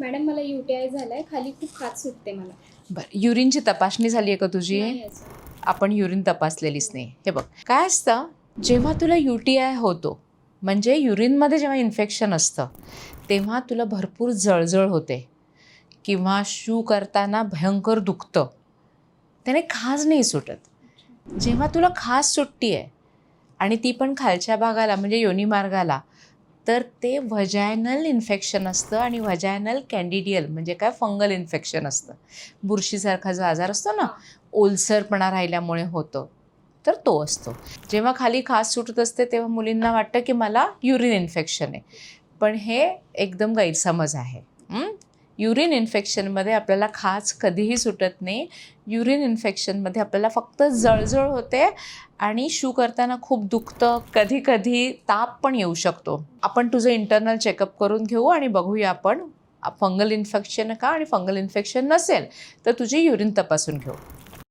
Madam मला UTI झालाय. खाली खूप खाज सुटते मला. बरं युरिनची तपासणी झाली आहे का तुझी? नाही. आपण युरिन तपासलेलीच नाही. हे बघ काय असतं? जेव्हा तुला यू टी आय होतो म्हणजे युरिनमध्ये जेव्हा इन्फेक्शन असतं तेव्हा तुला भरपूर जळजळ होते किंवा शू करताना भयंकर दुखतं. त्याने खाज नाही सुटत. जेव्हा तुला खाज सुटती आहे आणि ती पण खालच्या भागाला म्हणजे योनी मार्गाला तर ते व्हजायनल इन्फेक्शन असतं आणि व्हजायनल कॅन्डिडियल म्हणजे काय? फंगल इन्फेक्शन असतं. बुरशीसारखा जो आजार असतो ना ओलसरपणा राहिल्यामुळे होतं. तर तो असतो. जेव्हा खाली खास सुटत असते तेव्हा मुलींना वाटतं की मला युरिन इन्फेक्शन आहे. पण हे एकदम गैरसमज आहे. युरिन इन्फेक्शनमध्ये आपल्याला खाज कधीही सुटत नाही. युरिन इन्फेक्शनमध्ये आपल्याला फक्त जळजळ होते आणि शू करताना खूप दुखतं. कधी कधी ताप पण येऊ शकतो. आपण तुझं इंटरनल चेकअप करून घेऊ आणि बघूया आपण. फंगल इन्फेक्शन का? आणि फंगल इन्फेक्शन नसेल तर तुझी युरिन तपासून घेऊ.